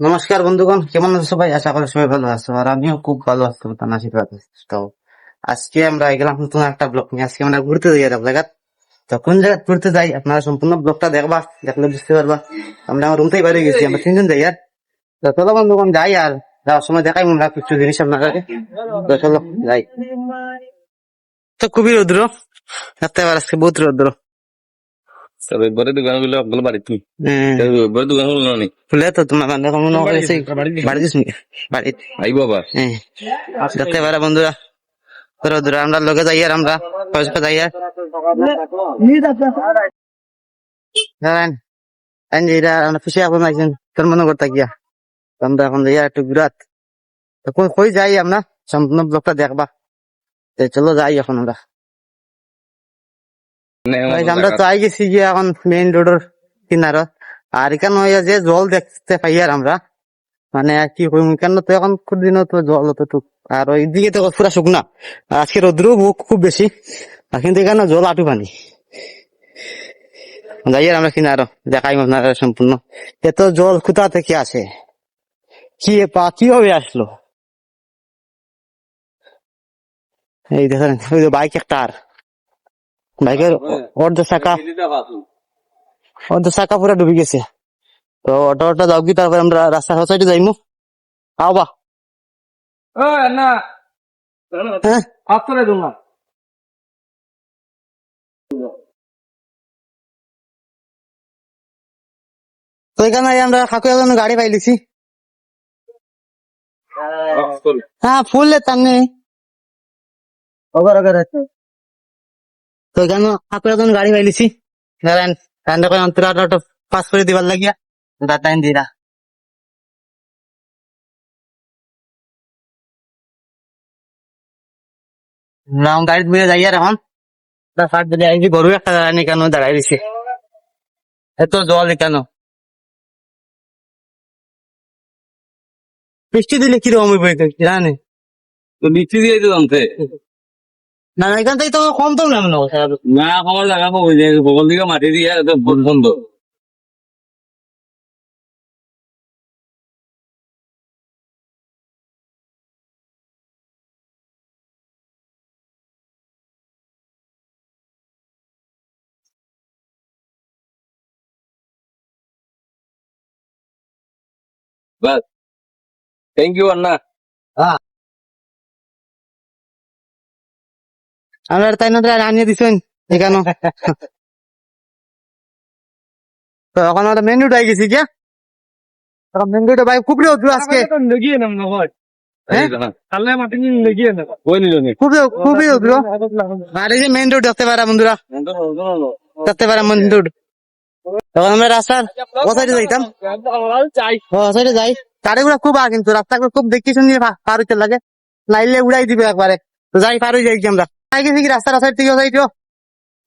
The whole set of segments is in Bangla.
নমস্কার বন্ধুগণ, কেমন আছো সবাই? আশা করি সবাই ভালো আছো, আর আমিও খুব ভালো আছি তো আজকে আমরা এগেলাম নতুন একটা ব্লগ নিয়ে। আজকে আমরা ঘুরতে যাই এক জায়গা। তো কোন জায়গা ঘুরতে যাই? আপনারা সম্পূর্ণ ব্লগটা দেখবা, দেখলে বুঝতে পারবা। আমরা আমার রুম বাইরে গেছি, আমরা তিনজন যাই আর তো চলো বন্ধুগণ, যাই আর যাওয়ার সময় দেখাই আমরা কিছু জিনিস আপনাদেরকে তো চলো, যাই। তো খুবই রৌদ্র দেখতে পার আজকে বহুত রৌদ্র। গুলো অকল বাড়ি তুই হম রবিবারে দোকানগুলো খুলে তো তোমার মানে মনে হয়েছে বাড়ি দিস বাড়ি আই বাবা হ্যাঁ। দেখতে পারা বন্ধুরা। আমরা লোকে যাই আর আমরা পয়সা যাই আর। দাঁড়ান আইন যেটা আমরা খুশি এখন আইছেন তোর মনে করতে গিয়া আমরা এখন যাই একটু বিরাট তো কই কই যাই আমরা? সম্পূর্ণ ব্লকটা দেখবা। চলো যাই এখন আমরা। আমরা তো আই গেছি গিয়ে এখন মেইন রোডের কিনারত। আর এখানে হইয়া যে জল দেখতে পাই আর আমরা। মানে কি কইম এখানে তো এখন দিনও তো জল অতটুক। আর ওইদিকে তো পুরা শুকনা। আর আজকে রোদ্র খুব বেশি। আর কিন্তু এখানে জল আটু পানি। যাই আর আমরা কিনারো দেখাই আপনারা সম্পূর্ণ। এত জল কোথা থেকে আসে? কি পা কীভাবে আসলো? এই দেখেন ওই বাইক একটা আর। বাইকের অর্ধ চাকা। অর্ধ চাকা পুরা ডুবে গেছে। তো অটো অটো যাও কি তারপরে আমরা রাস্তা সাইডে যাইমু। আও বা। হ্যাঁ? তো এখানে আমরা কাকুয়া গাড়ি পাইলিছি হ্যাঁ ফুল। তামনে ওগর ওগর তো এখানে কাকুয়া গাড়ি পাইলিছি। দাঁড়ান কান্ড করে অন্তর দিলে আইছি গরু একটা দাঁড়ানি কেন দাঁড়াই দিছে এত জল কেন বৃষ্টি দিলে কীরকম জানে। নিচে দিয়ে জানতে না না এখান থেকে তো কম তো নেব না খবর লাগা পাবো যে বগল দিকে মাটি দিয়ে বন্ধ। বাস থ্যাংক ইউ আন্না। আমরা তাই না আনিয়ে দিছেন? এখানে তো এখন আমরা মেন গেছি মেন ভাই খুব রোদ আজকে। হ্যাঁ? কই নিল খুবই রোদ আর এই যে মেন রোড দেখতে পারা বন্ধুরা। দেখতে পারা মেন। রোড তখন আমরা রাস্তার যাইতাম? যাই। গাড়িগুলো খুব কিন্তু রাস্তাগুলো খুব দেখি শুনি পার হইতে লাগে। লাইলে উড়াই দিবে একবারে। তো যাই পার হয়ে যাই আমরা। সাইড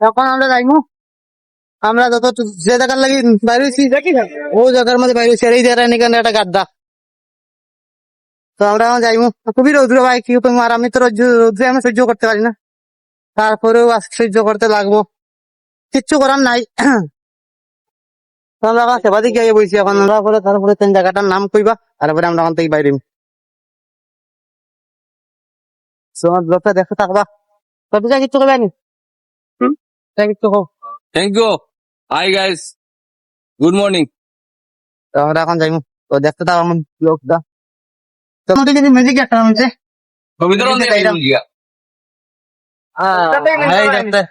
এখন যাইমু। আমরা গাড্ডা তো যাইমু। ভাই, কি আমি তো আমি সহ্য করতে পারি না। তারপরেও আজকে সহ্য করতে লাগবো। কিচ্ছু করার নাই। আমরা সেবা দিকে গিয়ে বইছি। এখন আমরা পরে তারপরে তিন জায়গাটার নাম কইবা, তারপরে আমরা ওখান বাইরে ব্লগটা দেখতে থাকবা কত যা কিচ্ছু করবে নি হুম? যা thank you hi guys good morning তো আমরা এখন যাইমু তো দেখতে থাকো আমার ব্লগটা তোমার দিকে মিউজিক একটা নামছে পবিত্র এই যে যাইলাম। এই দেখতে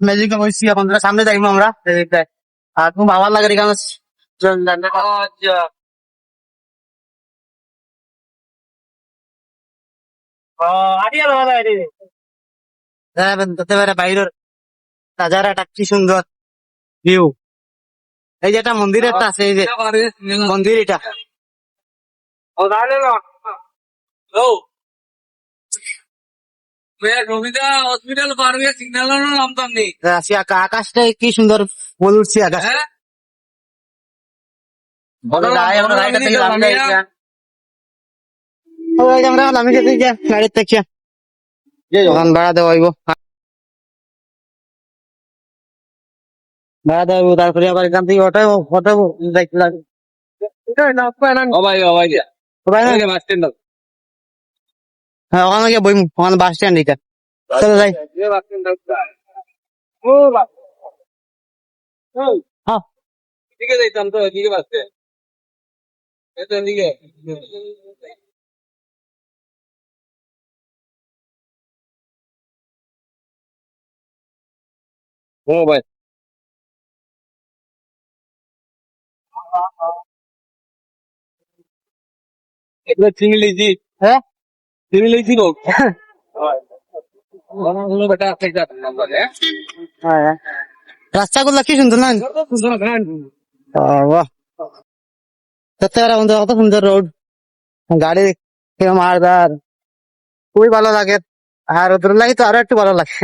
ম্যাজিকে বসছি এখন সামনে যাইবো আমরা আর খুব ভালো লাগে এখানে দেখতে বাইরের নাজারাটা কি সুন্দর ভিউ এই যে একটা মন্দির একটা আছে এই যে মন্দির এটা হসপিটাল পার হয়ে সিগন্যাল নামতাম নি আকাশটা কি সুন্দর বল উঠছে আকাশ হ্যাঁ আমি গাড়ির থেকে দোকান ভাড়া দেওয়া হইব ভাড়া দেওয়া হইব তারপরে আবার এখান থেকে যাইতে হ্যাঁ ওখানে গিয়ে বইমু ওখানে বাস স্ট্যান্ড এটা চলো যাই বাস স্ট্যান্ড ও বাস হ্যাঁ এদিকে যাইতাম তো এদিকে বাস স্ট্যান্ড এই তো এদিকে ও ভাই। এগুলো চিনি লিজি হ্যাঁ? চিনি লিজি লোক নাম্বার হ্যাঁ? হ্যাঁ রাস্তাগুলো কি সুন্দর না সত্যি কত সুন্দর রোড গাড়ি মারদার খুবই ভালো লাগে। আর ওদের লাগে তো আরও একটু ভালো লাগে।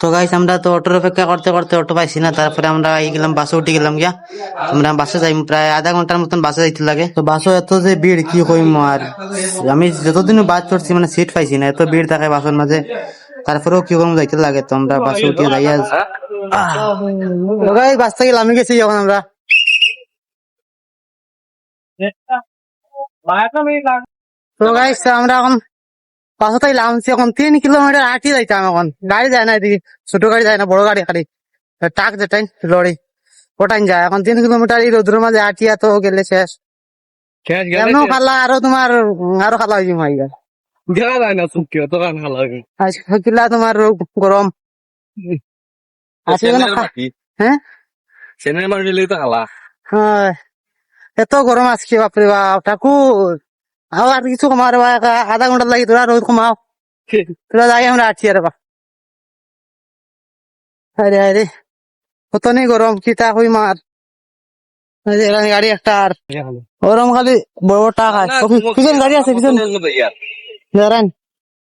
তো গাইস আমরা তো অটোর অপেক্ষা করতে করতে অটো পাইছি না, তারপরে আমরা এই গেলাম, বাসে উঠে গেলাম গিয়া। আমরা বাসে যাই, প্রায় আধা ঘণ্টার মতন বাসে যাইতে লাগে। তো বাসও এত যে ভিড়, কি কইম আর? আমি যতদিন বাস চড়ছি মানে সিট পাইছি না, এত ভিড় থাকে বাসের মাঝে। তারপরেও কি করব যাইতে লাগে তো আমরা বাসে উঠে যাই আজ। বাস থেকে নামে গেছি যখন আমরা। তো গাইস আমরা এখন থেকে নামছি এখন। তিন কিলোমিটার হাঁটি যাইতাম এখন। গাড়ি যায় না এদিকে। ছোট গাড়ি যায় না বড় গাড়ি খালি। ট্রাক যেটাই লরি ওটাই যায়। এখন তিন কিলোমিটার এই রোদ্রের মাঝে হাঁটিয়া তো গেলে শেষ। এমনও খালা আরও তোমার আরও খালা হয়েছে মাই দেখা যায় না আজকে তোমার গরম। আজকে কোনো খা- হ্যাঁ? মার তো খালা। হ্যাঁ। এত গরম আজকে বাপরে বাপ। ঠাকুর। আও আর কিছু কমার বা আধা ঘণ্টা লাগি তোরা রোদ কমাও তোরা যাই আমরা আছি আর বা। আরে আরে কত নেই গরম কিতা হই মার গাড়ি একটা আর। গরম খালি বড় বড় টাকা গাড়ি আছে পিছন। দাঁড়ান।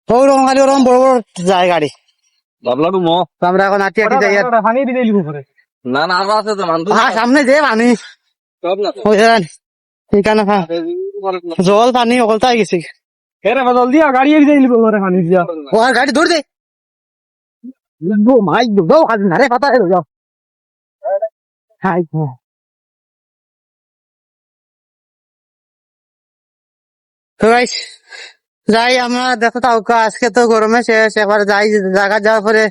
ওরকম খালি ওরকম বড় বড় যায় গাড়ি। বাবলা মো। আমরা এখন আটি আটি যাই না না আরও আছে তো মানুষ সামনে যে পানি সব না ওই দাঁড়ান। ঠিকানা জল পানি অকলতাই গেছি। হেরে জল দিয়া গাড়ি দিয়ে দিলি বলরে পানি দিয়া। ও আর গাড়ি ধর দে। মাই দাও আজ নারে পাতা রে যাও হাই গাইস যাই আমরা দেখো তাও আজকে তো গরমে শেষ এবার যাই জায়গা যাওয়ার পরে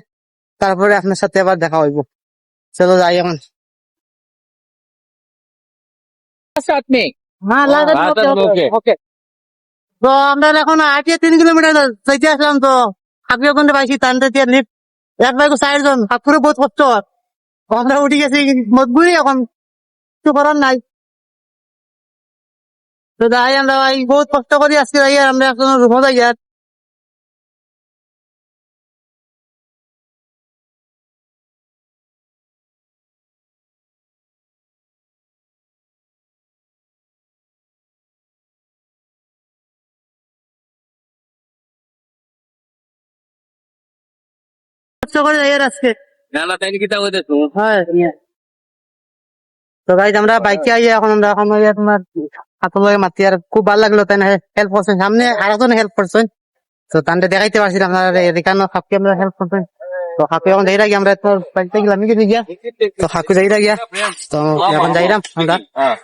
তারপরে আপনার সাথে এবার দেখা হইব। চলো যাই এখন আপনি হ্যাঁ লাগে তাহলে okay. ওকে তো আমরা এখন আটিয়ে তিন কিলোমিটার যাইতে আসলাম তো। আপনি ওখানে পাইছি টানতে দিয়ে লিফট এক বাইক চারজন হাতপুরে বহুত কষ্ট। আমরা উঠে গেছি মজবুরি এখন। কিছু করার নাই। তো যাই আমরা বহুত কষ্ট করি আজকে যাই আমরা এখন রুমে যাই আর কষ্ট করে যাই আজকে। না তাই কইতে তো হ্যাঁ তো গাইজ আমরা বাইকে আই এখন আমরা এখন ওই তোমার হাতের লগে মাতি আর খুব ভালো লাগল তাই না হেল্প করছেন। সামনে আরও জন হেল্প করছেন। তো তান্ডে দেখাইতে পারছিলাম আপনারা এখানে খাপকে আমরা হেল্প করছেন। তো খাপে এখন যাই রাখি আমরা তো বাড়িতে গেলাম কি গিয়া তো খাকু যাই রাখিয়া তো এখন যাইলাম আমরা হ্যাঁ।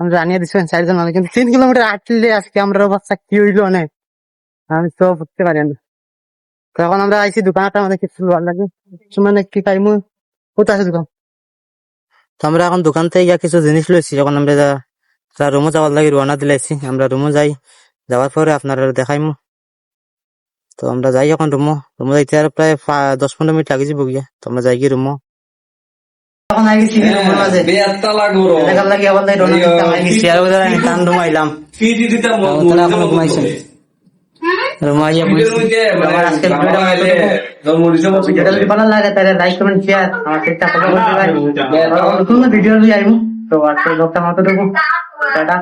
আমরা জানিয়ে দিচ্ছেন চারজন মানুষ কিন্তু তিন কিলোমিটার আটলে আজকে আমরা বাচ্চা কি হইল অনেক। আমি তো বুঝতে পারি না। এখন আমরা আইছি দোকানটা আমাদের কিছু ভালো লাগে মানে কি খাইমু কোথায় আছে দোকান? তো আমরা এখন দোকান থেকে গিয়া কিছু জিনিস লইছি যখন আমরা রুমে যাওয়ার লাগে রওনা দিলাইছি আমরা রুমে যাই যাওয়ার পরে আপনারা দেখাইমু তো আমরা যাই এখন রুমো রুমো যাইতে আর প্রায় দশ পনেরো মিনিট লাগে যাব গিয়া। তো আমরা যাই গিয়ে রুমো এখন রুমের মাঝে বেয়াত্তা দেখার লাগে আবার গেছি। আমি ফিটি তারা এখনও ঘুমাইছে। রুমে আইয়া আমার আজকে ভিডিওটা ভিডিওটা যদি ভালো লাগে তাহলে লাইক কমেন্ট শেয়ার আমার চেষ্টা করতে পারি নতুন ভিডিও নিয়ে আইবো তো আজকে লোকটা মতো দেখো টাটা